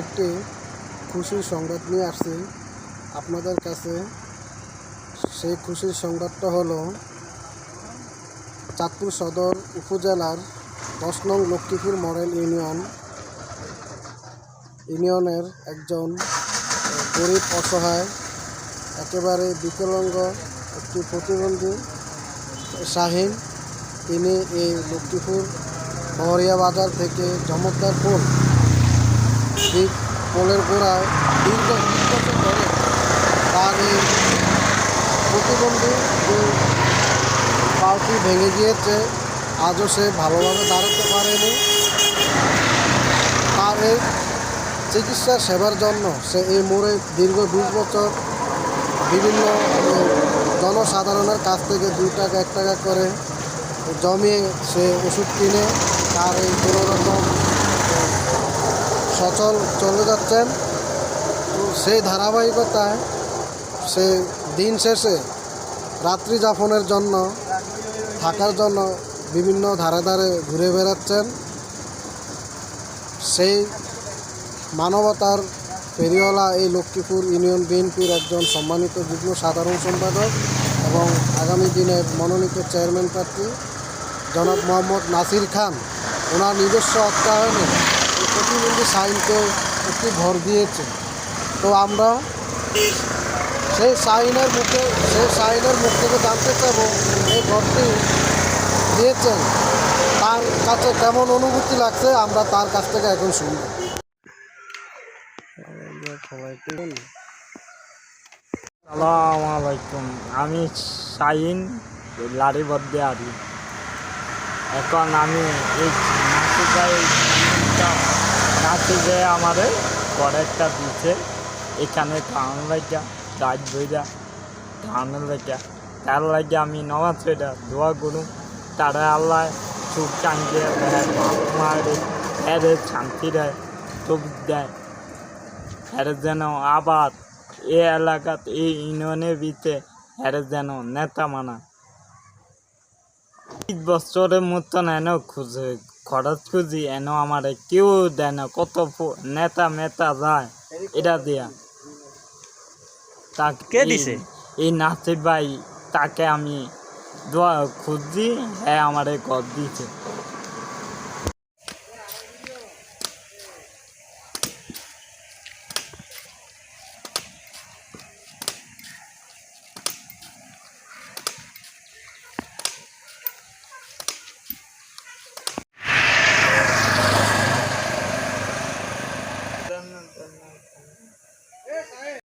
একটি খুশির সংবাদ নিয়ে আসছি। আপনাদের কাছে সেই খুশির সংবাদটা হলো, চাঁদপুর সদর উপজেলার দশ নং লক্ষ্মীপুর মডেল ইউনিয়ন, ইউনিয়নের একজন গরিব, অসহায়, একেবারে বিকলাঙ্গ একটি প্রতিবন্ধী শাহিন। তিনি এই লক্ষ্মীপুর বহরিয়া বাজার থেকে চমৎকারপুর ঠিক পোলের গোড়ায় দীর্ঘ বিশ বছর ধরে তার এই প্রতিবন্ধী যে পালটি ভেঙে গিয়েছে। আজও সে ভালোভাবে দাঁড়াতে পারেনি তার এই চিকিৎসা সেবার জন্য সে এই মোড়ে দীর্ঘ বিশ বছর বিভিন্ন জনসাধারণের কাছ থেকে দুই টাকা, এক টাকা করে জমিয়ে সে ওষুধ কিনে তার এই কোনোরকম সচল চলে যাচ্ছেন। তো সেই ধারাবাহিকতায় সে দিন শেষে রাত্রি যাপনের জন্য, থাকার জন্য বিভিন্ন ধারে ধারে ঘুরে বেড়াচ্ছেন। সেই মানবতার ফেরিওয়ালা এই লক্ষ্মীপুর ইউনিয়ন বিএনপির একজন সম্মানিত যুগ্ম সাধারণ সম্পাদক এবং আগামী দিনের মনোনীত চেয়ারম্যান প্রার্থী জনাব মোহাম্মদ নাসির খান। ওনার নিজস্ব অর্থায়নে এই প্রতিবন্ধী সাইনকে একটি ভর দিয়েছে তো আমরা সেই সাইনের মুখে, সেই সাইনের মুখ থেকে জানতে চাবো এই ঘরটি দিয়েছেন। তার কাছে কেমন অনুভূতি লাগছে? আমরা তার কাছ থেকে এখন শুনব। সালাম আলাইকুম। আমি শাহিন লারি আছি এখন আমি এই নাচি যাই নাচি যে আমাদের কয়েকটা দিচ্ছে এখানে খাওয়ান লাগা গাছ বইরা খাওয়ানোর লাগা তার লাগে আমি নমাজ পেটা দোয়া করুন তারা আল্লাহ সুখ চাঙ্গে মারে এর শান্তি দেয়, সুখ দেয়। এর যেন আবার এই এলাকাত এই ইউনিয়নের ভিতরে এর যেন নেতা মানা। বিশ বছরের মতন এন খুঁজে খরচ খুঁজি এন আমার কেউ দেয় না কত নেতা মেতা যায় এটা দিয়া। তাকে দিছে? এই নাচে ভাই তাকে আমি দোয়া খুঁজি হ্যাঁ আমার ঘর দিয়েছে